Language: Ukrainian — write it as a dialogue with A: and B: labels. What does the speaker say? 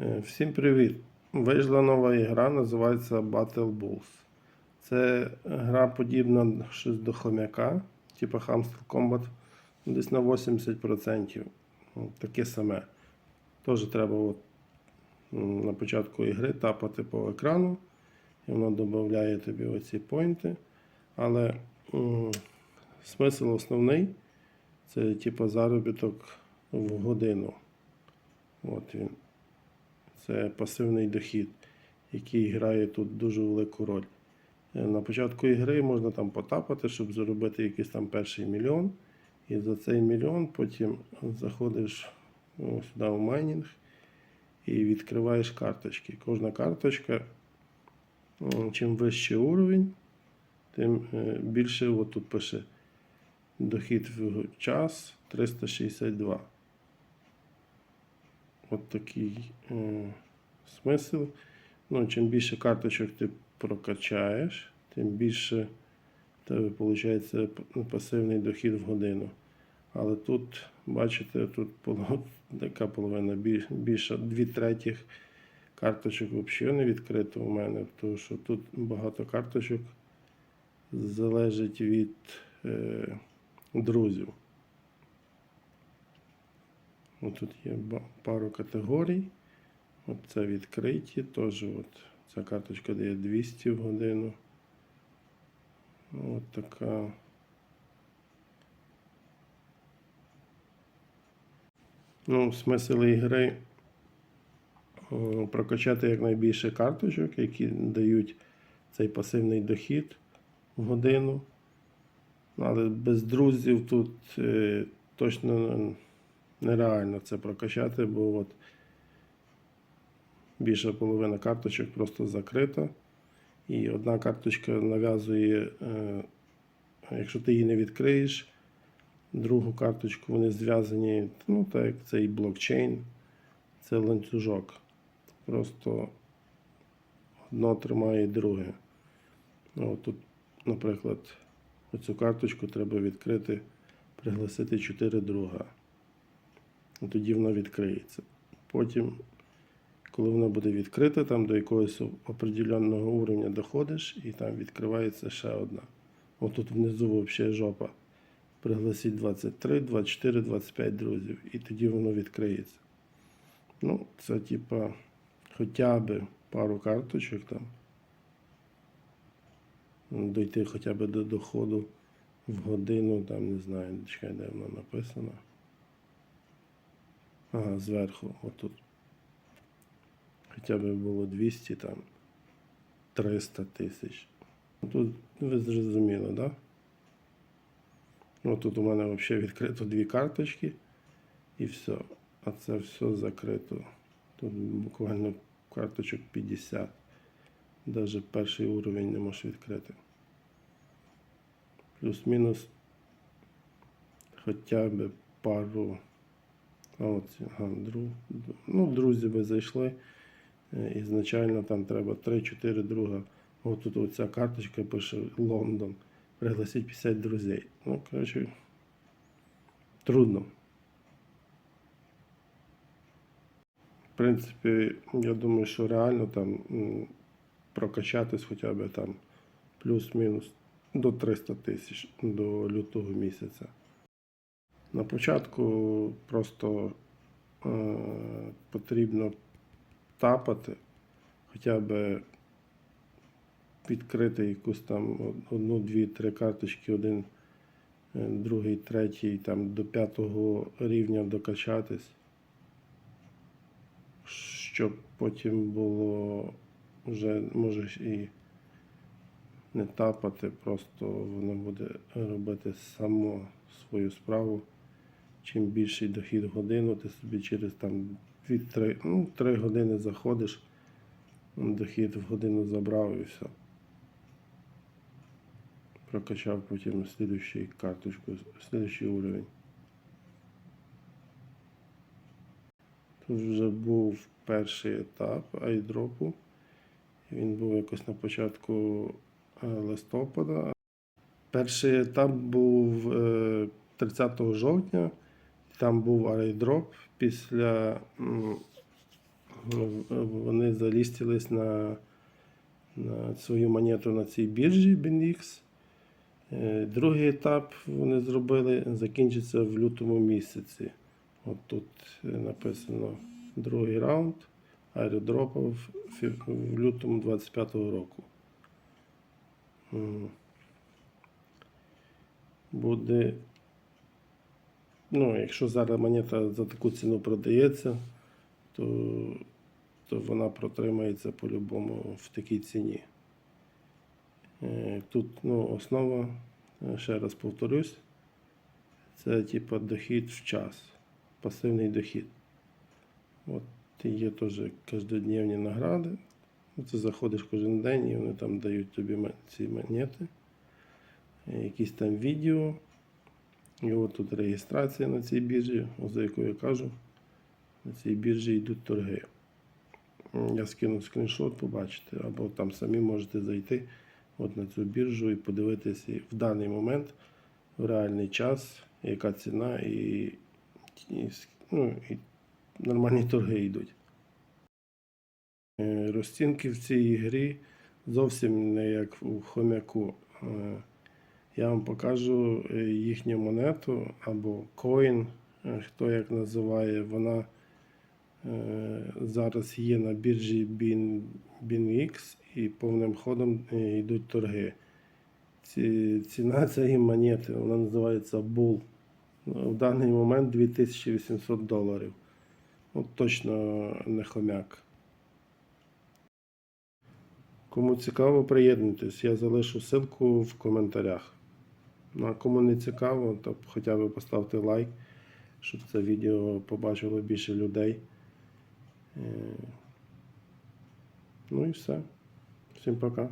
A: Е, Всім привіт! Вийшла нова ігра, називається Battle Bulls. Це гра подібна щось до хомяка, типу Hamster Combat, десь на 80%. Ну, Таке саме. Теж треба от, на початку ігри тапати по екрану, і воно додає тобі оці поінти. Але м, смисл основний це типу заробіток в годину. От він. Це пасивний дохід, який грає тут дуже велику роль. Е, На початку ігри можна там потапати, щоб заробити якийсь там перший мільйон. І за цей мільйон потім заходиш о, сюди в майнінг і відкриваєш карточки. Кожна карточка, чим вищий уровень, тим е, більше от пише дохід в час 362. От такий е, смисл. Ну, чим більше карточок ти прокачаєш, тим більше в тебе виходить пасивний дохід в годину. Але тут, бачите, тут така половина більш- більша, дві третіх карточок взагалі не відкрито у мене, тому що тут багато карточок залежить від е, друзів. Тут є пару категорій. От це відкриті. Теж от ця карточка дає 200 в годину. От така. Ну, смисл ігри прокачати якнайбільше карточок, які дають цей пасивний дохід в годину. Але без друзів тут е, точно нереально це прокачати, бо от більша половина карточок просто закрита. І одна карточка нав'язує, е, якщо ти її не відкриєш, другу карточку вони зв'язані, ну так як цей блокчейн, це ланцюжок. Просто одно тримає друге. Ну, тут, наприклад, оцю карточку треба відкрити, пригласити 4 друга. І тоді вона відкриється. Потім, коли вона буде відкрита, там до якогось определенного уровня доходиш, і там відкривається ще одна. Отут внизу взагалі жопа. Пригласіть 23, 24, 25 друзів, і тоді воно відкриється. Ну, це типа хоча б пару карточок там. Дойти хоча б до доходу в годину, там не знаю, чекай, де воно написано. Ага, зверху, отут. Хоча б було 200, там 300 тисяч. Тут ви зрозуміли, так? Да? Ну, тут у мене взагалі відкрито дві карточки і все. А це все закрито. Тут буквально карточок 50. Навіть перший уровень не можеш відкрити. Плюс-мінус хоча б пару. От, ага, друг, ну, друзі би зайшли. Е, Ізначально там треба 3-4 друга. От тут оця карточка пише Лондон. Пригласіть 50 друзей. Ну, коротше, трудно. В принципі, я думаю, що реально там прокачатись хоча б там плюс-мінус до 300 тисяч до лютого місяця. На початку просто е, потрібно тапати, хоча б відкрити якусь там одну, дві, три карточки, один, е, другий, третій, там до п'ятого рівня докачатись, щоб потім було вже можеш і не тапати, просто воно буде робити само свою справу. Чим більший дохід в годину, ти собі через там 2-3 ну, 3 години заходиш, дохід в годину забрав і все. Прокачав потім слідущий карточку, слідущий уровень. Тут вже був перший етап айдропу. Він був якось на початку е, листопада. Перший етап був е, 30 жовтня. Там був айдроп після вони залістились на, на свою монету на цій біржі BinX. Е, Другий етап вони зробили, закінчиться в лютому місяці. От тут е, написано другий раунд аеродропа в, в лютому 25-го року. Буде. Ну, якщо зараз монета за таку ціну продається, то, то вона протримається по-любому в такій ціні. Е, Тут ну, основа, е, ще раз повторюсь, це типа дохід в час, пасивний дохід. От є теж кожнодневні награди. Ну, Ти заходиш кожен день і вони там дають тобі ці монети, якісь там відео. І от тут реєстрація на цій біржі, за яку я кажу. На цій біржі йдуть торги. Я скину скріншот, побачите, або там самі можете зайти от на цю біржу і подивитися в даний момент в реальний час, яка ціна і, і, ну, і нормальні торги йдуть. Е, Розцінки в цій грі зовсім не як у хомяку. Я вам покажу е, їхню монету або коін, е, хто як називає. Вона е, зараз є на біржі Bin, BinX і повним ходом йдуть торги. Ці, ціна цієї монети вона називається Bull. Ну, В даний момент 2800 доларів. От точно не хомяк. Кому цікаво, приєднуйтесь. Я залишу ссылку в коментарях. Ну а кому не цікаво, то хоча б поставте лайк, щоб це відео побачило більше людей. Е, Ну і все. Всім пока.